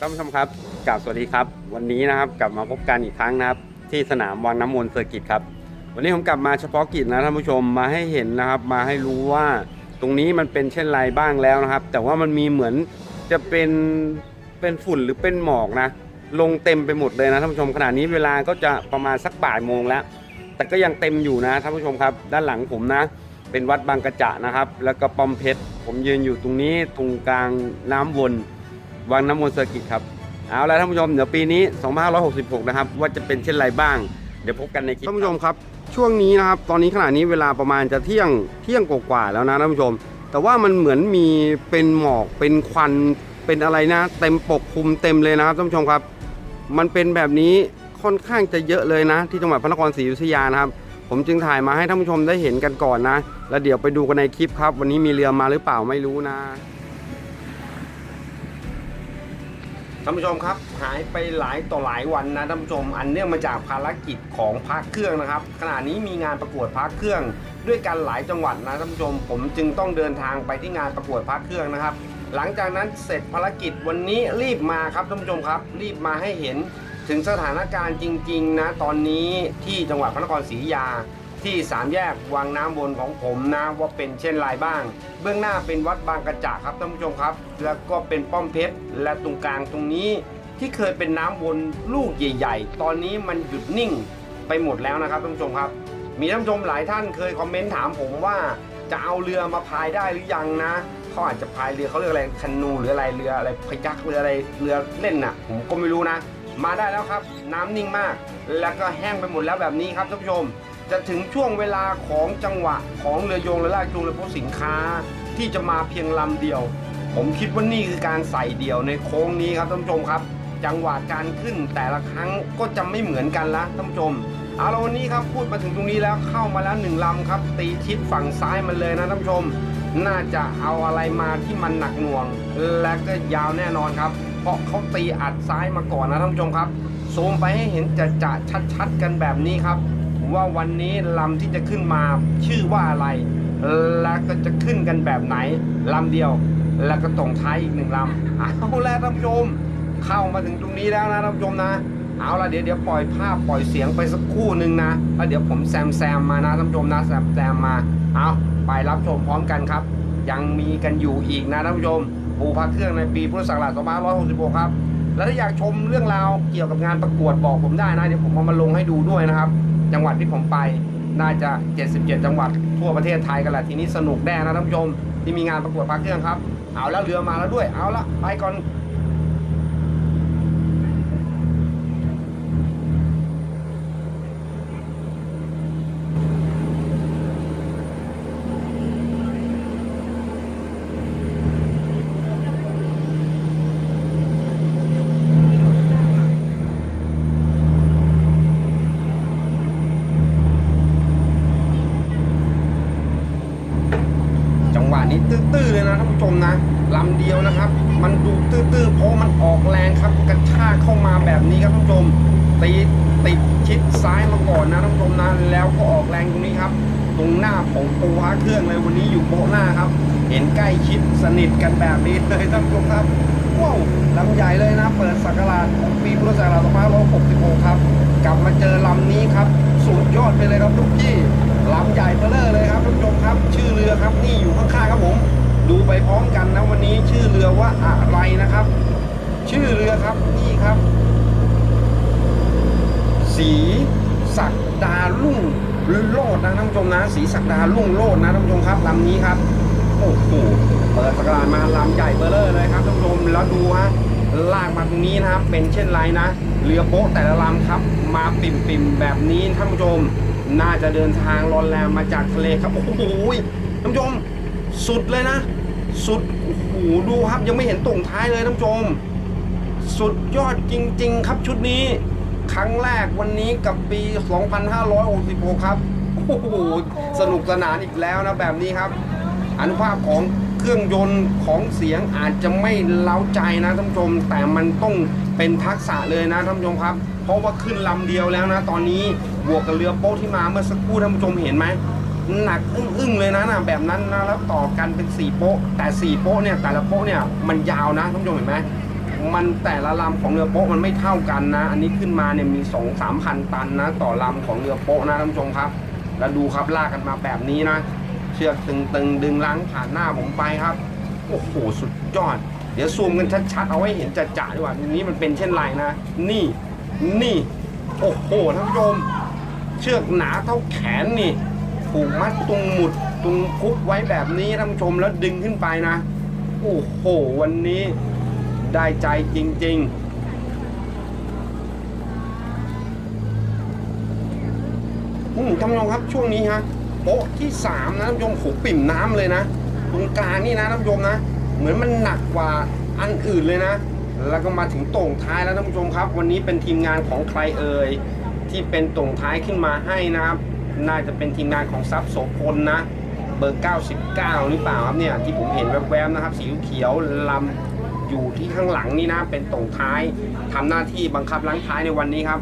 ท่านผู้ชมครับกราบสวัสดีครับ วันนี้นะครับกลับมาพบกันอีกครั้งนะครับที่สนามวังน้ำมนต์เซอร์กิตครับ วันนี้ผมกลับมาเฉพาะกิจนะท่านผู้ชมมาให้เห็นนะครับ มาให้รู้ว่าตรงนี้มันเป็นเช่นไรบ้างแล้วนะครับ แต่ว่ามันมีเหมือนจะเป็นเป็นฝุ่นหรือเป็นหมอกนะ ลงเต็มไปหมดเลยนะท่านผู้ชมขณะนี้เวลาก็จะประมาณสักบ่ายโมงแล้ว แต่ก็ยังเต็มอยู่นะท่านผู้ชมครับ ด้านหลังผมนะ เป็นวัดบางกระจะนะครับ แล้วก็ป้อมเพชรผมยืนอยู่ตรงนี้ตรงกลางน้ำวน วังน้ำวนเซอร์กิตครับ เอาละท่านผู้ชม เดี๋ยวปีนี้ 2566 นะครับ ว่าจะเป็นเช่นไรบ้าง เดี๋ยวพบกันในคลิปท่านผู้ชมครับ ช่วงนี้นะครับ ตอนนี้ขณะนี้เวลาประมาณจะเที่ยง เที่ยงกว่าๆแล้วนะท่านผู้ชม แต่ว่ามันเหมือนมีเป็นหมอก เป็นควัน เป็นอะไรนะ เต็มปกคลุมเต็มเลยนะครับท่านผู้ชมครับ มันเป็นแบบนี้ค่อนข้างจะเยอะเลยนะ ที่จังหวัดพระนครศรีอยุธยานะครับ ผมจึงถ่ายมาให้ท่านผู้ชมได้เห็นกันก่อนนะ แล้วเดี๋ยวไปดูกันในคลิปครับ วันนี้มีเรือมาหรือเปล่าไม่รู้นะ ท่านผู้ชมครับหายไปหลายต่อหลายวันนะท่านผู้ชมอันเนื่องมาจากภารกิจของพระเครื่องนะครับ ขณะนี้มีงานประกวดพระเครื่อง ด้วยกันหลายจังหวัดนะท่านผู้ชม ผมจึงต้องเดินทางไปที่งานประกวดพระเครื่องนะครับ หลังจากนั้นเสร็จภารกิจวันนี้รีบมาครับท่านผู้ชมครับ รีบมาให้เห็นถึงสถานการณ์จริงๆนะตอนนี้ที่จังหวัดพระนครศรีอยุธยาที่สามแยกวังน้ำวนของผมนะว่าเป็นเช่นไรบ้าง เบื้องหน้าเป็นวัดบางกระจะครับท่านผู้ชมครับ แล้วก็เป็นป้อมเพชร และตรงกลางตรงนี้ที่เคยเป็นน้ำวนลูกใหญ่ ๆ ตอนนี้มันหยุดนิ่งไปหมดแล้วนะครับท่านผู้ชมครับ มีท่านผู้ชมหลายท่านเคยคอมเมนต์ถามผมว่าจะเอาเรือมาพายได้หรือยังนะเขาอาจจะพายเรือเขาเรียกอะไรคันนูหรืออะไรเรืออะไรพยักเรืออะไรเรือเล่นน่ะผมก็ไม่รู้นะ มาได้แล้วครับ น้ำนิ่งมาก แล้วก็แห้งไปหมดแล้วแบบนี้ครับท่านผู้ชม จะถึงช่วงเวลาของจังหวะของเรือโยงและลากจูงเรือพวกสินค้า ที่จะมาเพียงลำเดียว ผมคิดว่านี่คือการใส่เดี่ยวในโค้งนี้ครับท่านผู้ชมครับ จังหวะการขึ้นแต่ละครั้งก็จะไม่เหมือนกันละท่านผู้ชมเอาละวันนี้ครับพูดมาถึงตรงนี้แล้วเข้ามาแล้วหนึ่งลำครับ ตีทิศฝั่งซ้ายมันเลยนะท่านผู้ชม น่าจะเอาอะไรมาที่มันหนักหน่วง และก็ยาวแน่นอนครับ เพราะเขาตีอัดซ้ายมาก่อนนะท่านผู้ชมครับซูมไปให้เห็นจะจะชัดๆกันแบบนี้ครับ ว่าวันนี้ลำที่จะขึ้นมาชื่อว่าอะไร และก็จะขึ้นกันแบบไหนลำเดียว แล้วก็ตรงท้ายอีกหนึ่งลำเอาล้วท่านผู้ชมเข้ามาถึงตรงนี้แล้วนะท่านผู้ชมนะ เอาละเดี๋ยวเดี๋ยวปล่อยภาพปล่อยเสียงไปสักคู่หนึ่งนะแล้วเดี๋ยวผมแซมแซมมานะท่านผู้ชมนะแซมแซมมาเอาไปรับชมพร้อมกันครับ ยังมีกันอยู่อีกนะท่านผู้ชมปูพระเครื่องในปีพุทธศักราช2566 ครับแล้วถ้าอยากชมเรื่องราวเกี่ยวกับงานประกวดบอกผมได้นะเดี๋ยวผมเอามาลงให้ดูด้วยนะครับ จังหวัดที่ผมไปน่าจะ 77 จังหวัดทั่วประเทศไทยกันแหละทีนี้สนุกแน่นะท่านผู้ชมที่มีงานประกวดพระเครื่องครับ เอาแล้วเรือมาแล้วด้วย เอาละไปก่อน ตื้อๆเลยนะท่านผู้ชมนะลำเดียวนะครับ มันดูตื้อๆเพราะมันออกแรงครับกระชากเข้ามาแบบนี้ครับท่านผู้ชมตีติดชิดซ้ายมาก่อนนะท่านผู้ชมนะแล้วก็ออกแรงตรงนี้ครับ ตรงหน้าของปูฮะเครื่องเลยวันนี้อยู่โปะหน้าครับ เห็นใกล้ชิดสนิทกันแบบนี้เลยท่านผู้ชมครับว้าวลำใหญ่เลยนะ เปิดสักราชของปีพุทธศักราช2566 ครับ กลับมาเจอลำนี้ครับ สุดยอดไปเลยครับทุกที่ ลำใหญ่เบลเลอร์เลยครับท่านผู้ชมครับ ชื่อเรือครับนี่อยู่ข้างๆครับผม ดูไปพร้อมกันนะวันนี้ชื่อเรือว่าอะไรนะครับ ชื่อเรือครับนี่ครับ สีศักดาลุ่งโลดนะท่านผู้ชมนะสีศักดาลุ่งโลดนะท่านผู้ชมครับลำนี้ครับโอ้โหเปิดประกาศมาลำใหญ่เบลเลอร์เลยครับท่านผู้ชมแล้วดูฮะลากมาตรงนี้นะครับเป็นเช่นไรนะ เรือโป๊ะแต่ละลำครับ มาปิ่มๆแบบนี้ท่านผู้ชม น่าจะเดินทางรอนแรมมาจากทะเลครับ โอ้โหท่านผู้ชม สุดเลยนะ สุด โอ้โห ดูครับยังไม่เห็นตรงท้ายเลยท่านผู้ชม สุดยอดจริง ๆ ครับชุดนี้ ครั้งแรกวันนี้กับปี 2566 ครับ โอ้โห สนุกสนานอีกแล้วนะแบบนี้ครับอนุภาพของเครื่องยนต์ของเสียงอาจจะไม่เล้าใจนะท่านผู้ชม แต่มันต้องเป็นทักษะเลยนะท่านผู้ชมครับ เพราะว่าขึ้นลำเดียวแล้วนะ ตอนนี้บวกกับเรือโป๊ที่มาเมื่อสักครู่ท่านผู้ชมเห็นไหมหนักอึ้งๆเลยนะนะแบบนั้นนะแล้วต่อกันเป็น4โป๊ะแต่4โป๊ะเนี่ยแต่ละโป๊ะเนี่ยมันยาวนะท่านผู้ชมเห็นไหมมันแต่ละลำของเรือโป๊ะมันไม่เท่ากันนะ อันนี้ขึ้นมาเนี่ยมีสองสามพันตันนะ ต่อลำของเรือโป๊ะนะท่านผู้ชมครับ แล้วดูครับลากกันมาแบบนี้นะ เชือกตึงๆดึงล้างผ่านหน้าผมไปครับ โอ้โหสุดยอด เดี๋ยวซูมกันชัดๆเอาไว้เห็นจะๆดีกว่าตรงนี้มันเป็นเช่นไรนะ นี่ นี่ โอ้โหท่านผู้ชม เชือกหนาเท่าแขนนี่ผูกมัดตรงหมุดตรงคุกไว้แบบนี้ท่านผู้ชมแล้วดึงขึ้นไปนะ โอ้โห วันนี้ได้ใจจริงๆอืมท่านผู้ชมครับช่วงนี้ฮะโป๊ะที่สามนะท่านผู้ชมโหปิ่มน้ำเลยนะตรงกลางนี่นะท่านผู้ชมนะ เหมือนมันหนักกว่าอันอื่นเลยนะ แล้วก็มาถึงต่งท้ายแล้วท่านผู้ชมครับ วันนี้เป็นทีมงานของใครเอ่ยที่เป็นต่งท้ายขึ้นมาให้นะครับ น่าจะเป็นทีมงานของซับโสพลนะ เบอร์ 99 หรือเปล่าครับเนี่ยที่ผมเห็นแวบๆนะครับ สีเขียวลำอยู่ที่ข้างหลังนี่นะเป็นตรงท้ายทำหน้าที่บังคับล้างท้ายในวันนี้ครับ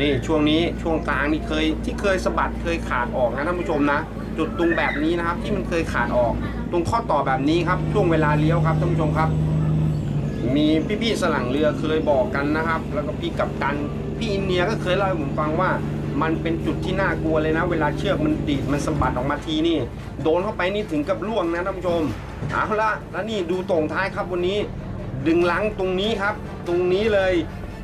นี่ช่วงนี้ช่วงกลางนี่เคยที่เคยสะบัดเคยขาดออกนะท่านผู้ชมนะ จุดตรงแบบนี้นะครับ ที่มันเคยขาดออก ตรงข้อต่อแบบนี้ครับช่วงเวลาเลี้ยวครับท่านผู้ชมครับ มีพี่ๆสลังเรือเคยบอกกันนะครับ แล้วก็พี่กัปตันพี่อินเนียก็เคยเล่าให้ผมฟังว่า มันเป็นจุดที่น่ากลัวเลยนะ เวลาเชือกมันดีดมันสะบัดออกมาทีนี่ โดนเข้าไปนี่ถึงกับล่วงนะท่านผู้ชมเอาละแล้วนี่ดูตรงท้ายครับวันนี้ ดึงหลังตรงนี้ครับ ตรงนี้เลย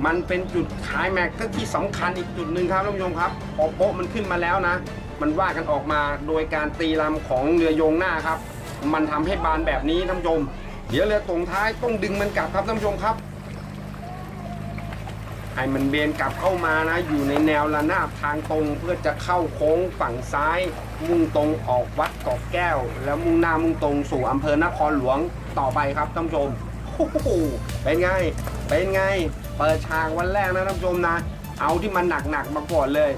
มันเป็นจุดขายแม็กก็ที่สำคัญอีกจุดหนึ่งครับท่านผู้ชมครับพอโป๊ะมันขึ้นมาแล้วนะ มันว่ากันออกมาโดยการตีลำของเรือโยงหน้าครับ มันทำให้บานแบบนี้ท่านผู้ชม เดี๋ยวเรือตรงท้ายต้องดึงมันกลับครับท่านผู้ชมครับให้มันเบนกลับเข้ามานะ อยู่ในแนวระนาบทางตรงเพื่อจะเข้าโค้งฝั่งซ้าย มุ่งตรงออกวัดเกาะแก้ว แล้วมุ่งหน้ามุ่งตรงสู่อำเภอนครหลวงต่อไปครับท่านผู้ชมโอ้โหเป็นไง เป็นไง เปิดฉากวันแรกนะท่านผู้ชมนะ เอาที่มันหนักๆมาก่อนเลย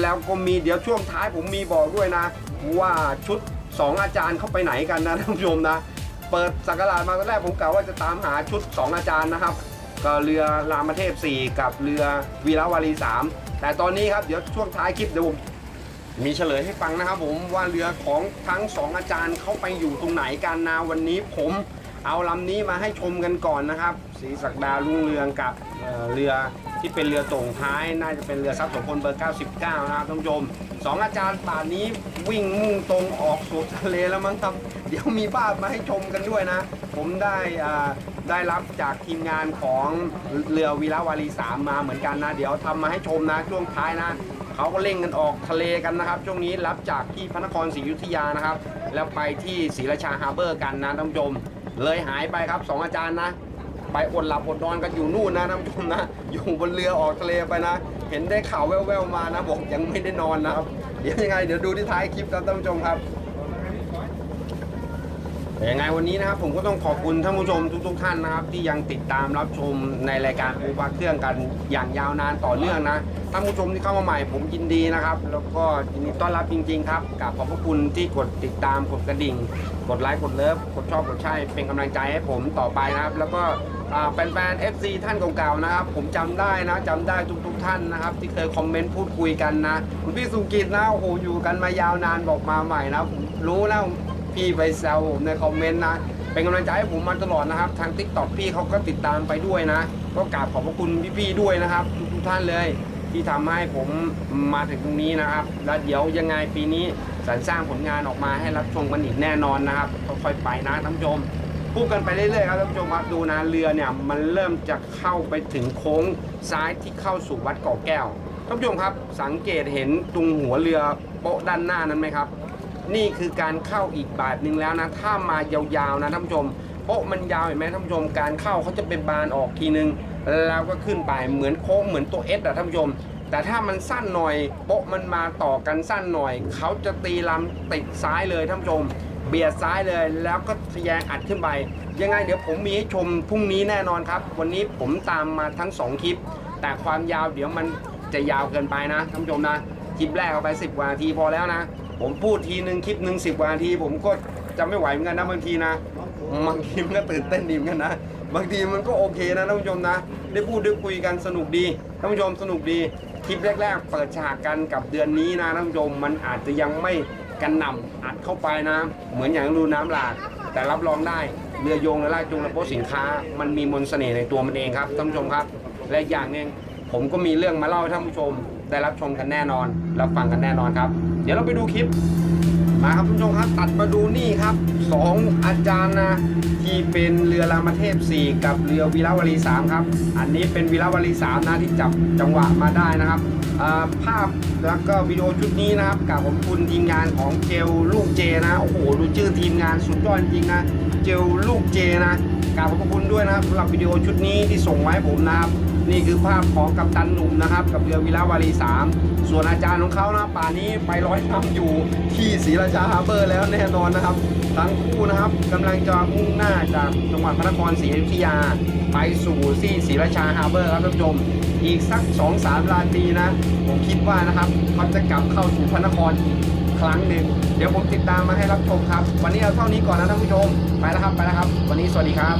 แล้วก็มีเดี๋ยวช่วงท้ายผมมีบอกด้วยนะ ว่าชุด 2 อาจารย์เข้าไปไหนกันนะท่านผู้ชมนะ เปิดสักราชมาตอนแรกผมกะว่าจะตามหาชุด 2 อาจารย์นะครับ ก็เรือรามเทพ 4 กับเรือวีรวารี 3 แต่ตอนนี้ครับเดี๋ยวช่วงท้ายคลิปเดี๋ยวผมมีเฉลยให้ฟังนะครับผมว่าเรือของทั้ง 2 อาจารย์เข้าไปอยู่ตรงไหนกันนะวันนี้ผมเอาลำนี้มาให้ชมกันก่อนนะครับ ศรีศักดารุ่งเรืองกับเอ่อเรือที่เป็นเรือตรงท้าย น่าจะเป็นเรือทรัพย์สมพลเบอร์ 99 นะครับท่านผู้ชมสองอาจารย์ป่านนี้วิ่งมุ่งตรงออกสู่ทะเลแล้วมั้งครับ เดี๋ยวมีภาพมาให้ชมกันด้วยนะ ผมได้อ่าได้รับจากทีมงานของเรือวีรวารี3มาเหมือนกันนะ เดี๋ยวทำมาให้ชมนะช่วงท้ายนะ เขาก็เร่งกันออกทะเลกันนะครับ ช่วงนี้รับจากที่พระนครศรีอยุธยานะครับ แล้วไปที่ศรีราชาฮาร์เบอร์กันนะท่านผู้ชม เลยหายไปครับสองอาจารย์นะ ไปอดหลับอดนอนกันอยู่นู่นนะท่านผู้ชมนะ อยู่บนเรือออกทะเลไปนะ เห็นได้ข่าวแว่วๆมานะบอกยังไม่ได้นอนนะครับเดี๋ยวยังไงเดี๋ยวดูที่ท้ายคลิปครับท่านผู้ชมครับแต่ยังไงวันนี้นะครับผมก็ต้องขอบคุณท่านผู้ชมทุก ๆ ท่านนะครับ ที่ยังติดตามรับชมในรายการปูปลาเครื่องกันอย่างยาวนานต่อเนื่องนะท่านผู้ชมที่เข้ามาใหม่ผมยินดีนะครับ แล้วก็ยินดีต้อนรับจริง ๆ ครับกับขอบพระคุณที่กดติดตามกดกระดิ่ง กดไลค์กดเลิฟกดชอบกดใช่เป็นกำลังใจให้ผมต่อไปนะครับ แล้วก็ แฟนๆ FC ท่านเก่าๆนะครับ ผมจำได้นะจำได้ทุกๆท่านนะครับ ที่เคยคอมเมนต์พูดคุยกันนะคุณพี่สุกิจนะโอ้โหอยู่กันมายาวนานบอกมาใหม่นะผมรู้แล้วพี่ไปแซวผมในคอมเมนต์นะเป็นกำลังใจให้ผมมาตลอดนะครับ ทาง t ิ k t o k พี่เขาก็ติดตามไปด้วยนะ ก็กราบขอบพระคุณพี่ๆด้วยนะครับ ทุกๆท่านเลย ที่ทำให้ผมมาถึงตรงนี้นะครับ แล้วเดี๋ยวยังไงปีนี้สรรสร้างผลงานออกมาให้รับชมกันอีกแน่นอนนะครับค่อยๆไปนะท่านผู้ชม พูดกันไปเรื่อยๆครับท่านผู้ชมครับดูนะเรือเนี่ยมันเริ่มจะเข้าไปถึงโค้งซ้ายที่เข้าสู่วัดเกาะแก้วท่านผู้ชมครับสังเกตเห็นตรงหัวเรือโป๊ะด้านหน้านั้นไหมครับ นี่คือการเข้าอีกแบบหนึ่งแล้วนะถ้ามายาวๆนะท่านผู้ชมโป๊ะมันยาวเห็นไหมท่านผู้ชมการเข้าเขาจะเป็นบานออกทีนึงแล้วก็ขึ้นไปเหมือนโค้งเหมือนตัวเอสอะท่านผู้ชมแต่ถ้ามันสั้นหน่อยโป๊ะมันมาต่อกันสั้นหน่อย เขาจะตีลำติดซ้ายเลยท่านผู้ชม เบียดซ้ายเลย แล้วก็ทะแยงอัดขึ้นไป ยังไงเดี๋ยวผมมีให้ชมพรุ่งนี้แน่นอนครับ วันนี้ผมตามมาทั้งสองคลิป แต่ความยาวเดี๋ยวมันจะยาวเกินไปนะท่านผู้ชมนะ คลิปแรกเอาไป 10กว่านาทีพอแล้วนะ ผมพูดทีหนึ่งคลิปหนึ่งสิบกว่านาที ผมก็จะไม่ไหวเหมือนกันนะบางทีนะบางทีมันก็ตื่นเต้นดีเหมือนกันนะบางทีมันก็โอเคนะท่านผู้ชมนะ ได้พูดได้คุยกันสนุกดีท่านผู้ชมสนุกดีคลิปแรก ๆ เปิดฉากกันกับเดือนนี้นะท่านผู้ชมมันอาจจะยังไม่ กันหนำอัดเข้าไปนะเหมือนอย่างรูน้ำหลาก แต่รับรองได้เรือโยงและลากจูงและโพสินค้า มันมีมนต์เสน่ห์ในตัวมันเองครับท่านผู้ชมครับ และอีกอย่างหนึ่งผมก็มีเรื่องมาเล่าให้ท่านผู้ชม ได้รับชมกันแน่นอนรับฟังกันแน่นอนครับ เดี๋ยวเราไปดูคลิป มาครับคุณผู้ชมครับ ตัดมาดูนี่ครับสองอาจารย์นะที่เป็นเรือรามเทพ 4 กับเรือวีรวลี3ครับ อันนี้เป็นวีรวลี3นะที่จับจังหวะมาได้นะครับภาพแล้วก็วิดีโอชุดนี้นะครับกับผมคุณทีมงานของเจลลูกเจนะโอ้โหดูชื่อทีมงานสุดยอดจริงนะเจลลูกเจนะกราบขอบคุณด้วยนะครับสำหรับวิดีโอชุดนี้ที่ส่งมาให้ผมนะครับ นี่คือภาพของกัปตันหนุ่มนะครับ กับเรือวิลาวารี3ส่วนอาจารย์ของเขานะป่านี้ไปร้อยทำอยู่ที่ศรีราชาฮาร์เบอร์แล้วแน่นอนนะครับทั้งคู่นะครับกำลังจะมุ่งหน้าจากจังหวัดพระนครศรีอยุธยา ไปสู่ที่ศรีราชาฮาร์เบอร์ครับท่านผู้ชมอีกสัก2-3ราตรีนะ ผมคิดว่านะครับเขาจะกลับเข้าสู่พระนครอีกครั้งหนึ่งเดี๋ยวผมติดตามมาให้รับชมครับ วันนี้เอาเท่านี้ก่อนนะท่านผู้ชม ไปแล้วครับ ไปแล้วครับ วันนี้สวัสดีครับ